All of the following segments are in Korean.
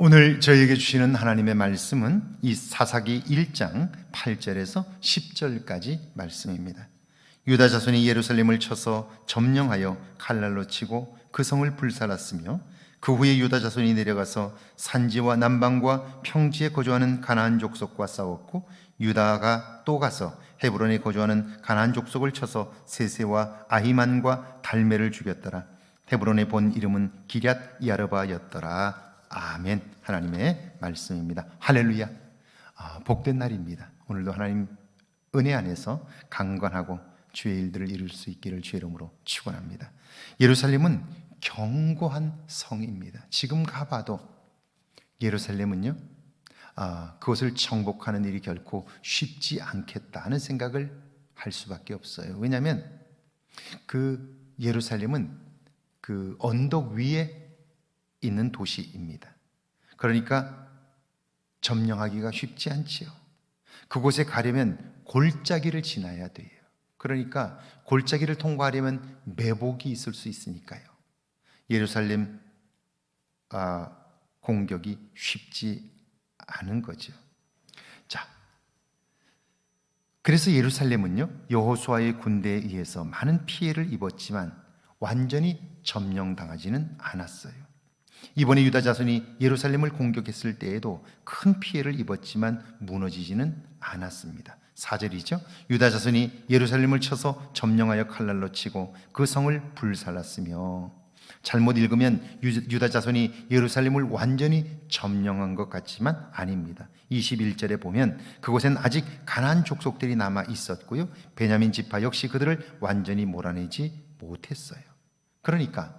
오늘 저에게 주시는 하나님의 말씀은 이 사사기 1장 8절에서 10절까지 말씀입니다. 유다 자손이 예루살렘을 쳐서 점령하여 칼날로 치고 그 성을 불살랐으며 그 후에 유다 자손이 내려가서 산지와 남방과 평지에 거주하는 가나안 족속과 싸웠고 유다가 또 가서 헤브론에 거주하는 가나안 족속을 쳐서 세세와 아히만과 달메를 죽였더라. 헤브론의 본 이름은 기럇 야르바였더라. 아멘. 하나님의 말씀입니다. 할렐루야. 아, 복된 날입니다. 오늘도 하나님 은혜 안에서 강건하고 주의 일들을 이룰 수 있기를 주의 이름으로 축원합니다. 예루살렘은 견고한 성입니다. 지금 가봐도 예루살렘은요, 아, 그것을 정복하는 일이 결코 쉽지 않겠다는 생각을 할 수밖에 없어요. 왜냐하면 그 예루살렘은 그 언덕 위에 있는 도시입니다. 그러니까 점령하기가 쉽지 않지요. 그곳에 가려면 골짜기를 지나야 돼요. 그러니까 골짜기를 통과하려면 매복이 있을 수 있으니까요. 예루살렘 아, 공격이 쉽지 않은 거죠. 자, 그래서 예루살렘은요 여호수아의 군대에 의해서 많은 피해를 입었지만 완전히 점령당하지는 않았어요. 이번에 유다 자손이 예루살렘을 공격했을 때에도 큰 피해를 입었지만 무너지지는 않았습니다. 4절이죠. 유다 자손이 예루살렘을 쳐서 점령하여 칼날로 치고 그 성을 불살랐으며 잘못 읽으면 유다 자손이 예루살렘을 완전히 점령한 것 같지만 아닙니다. 21절에 보면 그곳엔 아직 가나안 족속들이 남아 있었고요. 베냐민 지파 역시 그들을 완전히 몰아내지 못했어요. 그러니까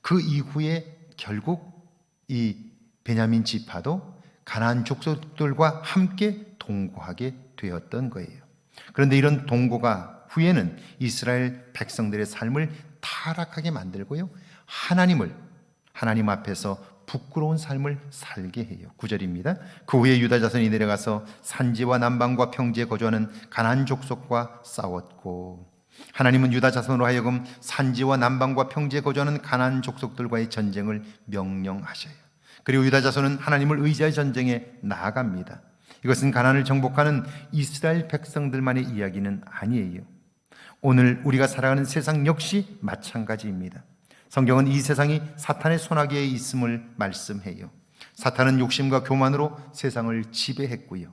그 이후에 결국 이 베냐민 지파도 가나안 족속들과 함께 동거하게 되었던 거예요. 그런데 이런 동거가 후에는 이스라엘 백성들의 삶을 타락하게 만들고요. 하나님을 하나님 앞에서 부끄러운 삶을 살게 해요. 9절입니다. 그 후에 유다 자손이 내려가서 산지와 남방과 평지에 거주하는 가나안 족속과 싸웠고 하나님은 유다 자손으로 하여금 산지와 남방과 평지에 거주하는 가나안 족속들과의 전쟁을 명령하셔요. 그리고 유다 자손은 하나님을 의지하여 전쟁에 나아갑니다. 이것은 가나안을 정복하는 이스라엘 백성들만의 이야기는 아니에요. 오늘 우리가 살아가는 세상 역시 마찬가지입니다. 성경은 이 세상이 사탄의 손아귀에 있음을 말씀해요. 사탄은 욕심과 교만으로 세상을 지배했고요.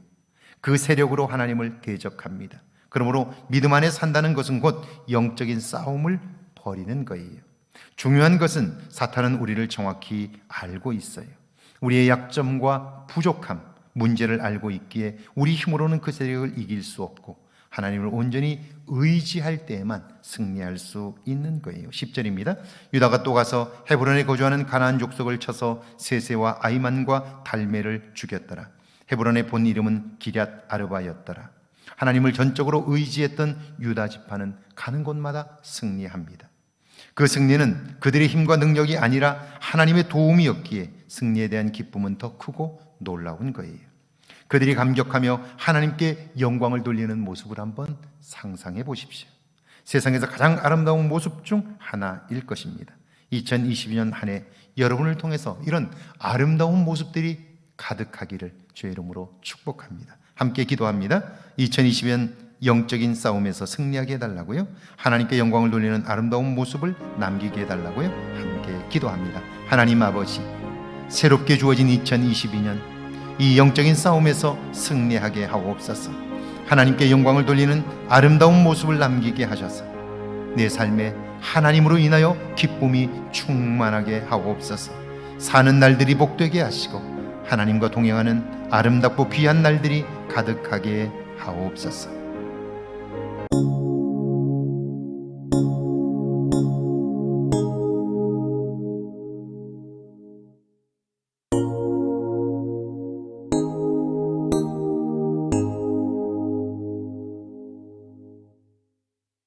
그 세력으로 하나님을 대적합니다. 그러므로 믿음 안에 산다는 것은 곧 영적인 싸움을 벌이는 거예요. 중요한 것은 사탄은 우리를 정확히 알고 있어요. 우리의 약점과 부족함, 문제를 알고 있기에 우리 힘으로는 그 세력을 이길 수 없고 하나님을 온전히 의지할 때에만 승리할 수 있는 거예요. 10절입니다. 유다가 또 가서 헤브론에 거주하는 가나안 족속을 쳐서 세세와 아이만과 달메를 죽였더라. 헤브론의 본 이름은 기럇 아르바였더라. 하나님을 전적으로 의지했던 유다 지파는 가는 곳마다 승리합니다. 그 승리는 그들의 힘과 능력이 아니라 하나님의 도움이었기에 승리에 대한 기쁨은 더 크고 놀라운 거예요. 그들이 감격하며 하나님께 영광을 돌리는 모습을 한번 상상해 보십시오. 세상에서 가장 아름다운 모습 중 하나일 것입니다. 2022년 한 해 여러분을 통해서 이런 아름다운 모습들이 가득하기를 주의 이름으로 축복합니다. 함께 기도합니다. 2020년 영적인 싸움에서 승리하게 해달라고요. 하나님께 영광을 돌리는 아름다운 모습을 남기게 해달라고요. 함께 기도합니다. 하나님 아버지, 새롭게 주어진 2022년 이 영적인 싸움에서 승리하게 하옵소서. 하나님께 영광을 돌리는 아름다운 모습을 남기게 하셔서 내 삶에 하나님으로 인하여 기쁨이 충만하게 하옵소서. 사는 날들이 복되게 하시고 하나님과 동행하는 아름답고 귀한 날들이 가득하게 하옵소서.